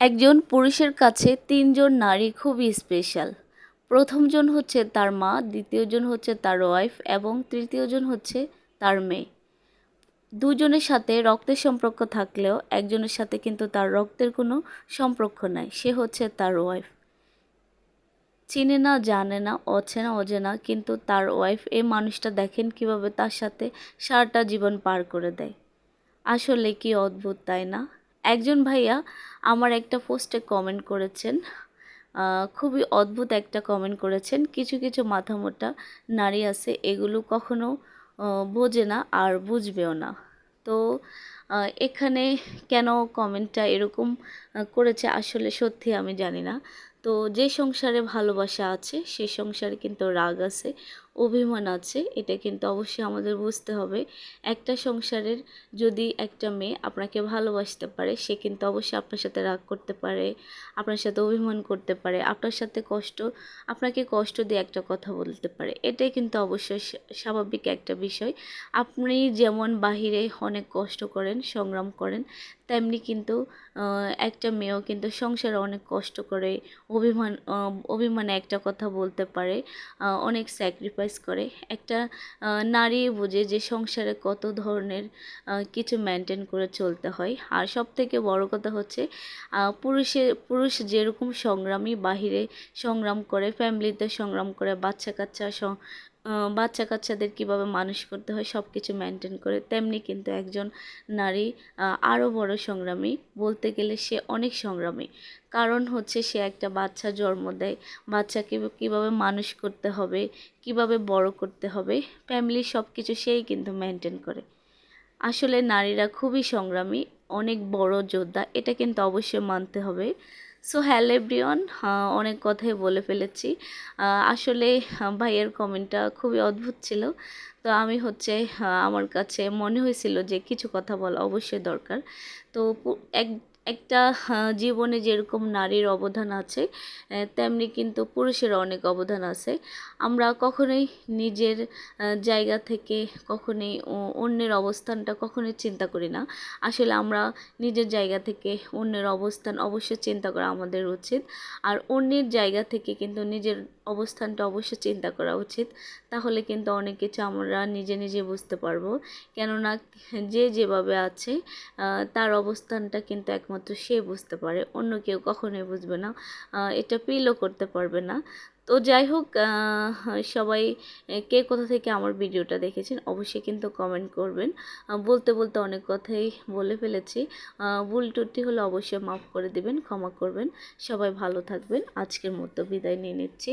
একজন পুরুষের কাছে তিনজন নারী খুবই স্পেশাল প্রথমজন হচ্ছে তার মা দ্বিতীয়জন হচ্ছে তার ওয়াইফ এবং তৃতীয়জন হচ্ছে তার মেয়ে। দুজনের সাথে রক্তের সম্পর্ক থাকলেও একজনের সাথে কিন্তু তার রক্তের কোনো সম্পর্ক নাই, সে হচ্ছে তার ওয়াইফ চিনে না, জানে না, অচেনা, অজেনা, কিন্তু তার ওয়াইফ এই মানুষটা দেখেন কীভাবে তার সাথে সারাটা জীবন পার করে দেয়। আসলে কি অদ্ভুত, তাই না? একজন ভাইয়া আমার একটা পোস্টে কমেন্ট করেছেন। খুবই অদ্ভুত একটা কমেন্ট করেছেন। কিছু কিছু মাথা মোটা নারী আছে, এগুলো কখনো বোঝে না আর বুঝবেও না। তো এখানে কেন কমেন্টটা এরকম করেছে আসলে সত্যি আমি জানি না। তো যে সংসারে ভালোবাসা আছে, সে সংসারে কিন্তু রাগ আছে, অভিমান আছে, এটা কিন্তু অবশ্যই আমাদের বুঝতে হবে। একটা সংসারের যদি একটা মেয়ে আপনাকে ভালোবাসতে পারে, সে কিন্তু অবশ্যই আপনার সাথে রাগ করতে পারে, আপনার সাথে অভিমান করতে পারে, আপনার সাথে কষ্ট, আপনাকে কষ্ট দিয়ে একটা কথা বলতে পারে। এটাই কিন্তু অবশ্যই স্বাভাবিক একটা বিষয়। আপনি যেমন বাহিরে অনেক কষ্ট করেন, সংগ্রাম করেন, তেমনি কিন্তু একটা মেয়েও কিন্তু সংসারে অনেক কষ্ট করে অভিমান অভিমানে একটা কথা বলতে পারে অনেক স্যাক্রিফাইস করে। একটা নারী বুঝে যে সংসারে কত ধরনের কিছু মেনটেন করে চলতে হয়। আর সব থেকে বড় কথা হচ্ছে পুরুষের পুরুষ যেরকম সংগ্রামী বাহিরে সংগ্রাম করে ফ্যামিলিতে সংগ্রাম করে বাচ্চা কাচ্চা বাচ্চা কাচ্চাদের কীভাবে মানুষ করতে হয় সব কিছু মেনটেন করে, তেমনি কিন্তু একজন নারী আরও বড় সংগ্রামী বলতে গেলে সে অনেক সংগ্রামী। কারণ হচ্ছে সে একটা বাচ্চা জন্ম দেয়, বাচ্চাকে কীভাবে মানুষ করতে হবে, কীভাবে বড় করতে হবে ফ্যামিলির সব কিছু সেই কিন্তু মেনটেন করে। আসলে নারীরা খুবই সংগ্রামী, অনেক বড় যোদ্ধা, এটা কিন্তু অবশ্যই মানতে হবে। সো হ্যালো এভরিওয়ান অনেক কথাই বলে ফেলেছি। আসলে ভাইয়ের কমেন্টটা খুবই অদ্ভুত ছিল। তো আমি হচ্ছে আমার কাছে মনে হয়েছিল যে কিছু কথা বলা অবশ্যই দরকার। তো এক একটা জীবনে যেরকম নারীর অবদান আছে তেমনি কিন্তু পুরুষের অনেক অবদান আছে। আমরা কখনোই নিজের জায়গা থেকে কখনোই অন্যের অবস্থানটা কখনোই চিন্তা করি না। আসলে আমরা নিজের জায়গা থেকে অন্যের অবস্থান অবশ্যই চিন্তা করা আমাদের উচিত। আর অন্যের জায়গা থেকে কিন্তু নিজের অবস্থানটা অবশ্যই চিন্তা করা উচিত। তাহলে কিন্তু অনেক কিছু আমরা নিজে নিজে বুঝতে পারব। কেননা যে যেভাবে আছে তার অবস্থানটা কিন্তু একমাত্র সে বুঝতে পারে। অন্য কেউ কখনোই বুঝবে না। এটা ফিলও করতে পারবে না। তো যাই হোক সবাই আহ, কে কোথা থেকে আমার ভিডিওটা দেখেছেন অবশ্যই কিন্তু কমেন্ট করবেন। বলতে বলতে অনেক কথাই বলে ফেলেছি। ভুল টুটি হলে অবশ্যই মাফ করে দেবেন ক্ষমা করবেন। সবাই ভালো থাকবেন। আজকের মতো বিদায় নিয়ে নিচ্ছি।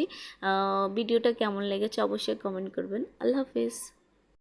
ভিডিওটা কেমন লেগেছে অবশ্যই কমেন্ট করবেন। আল্লাহ হাফিজ।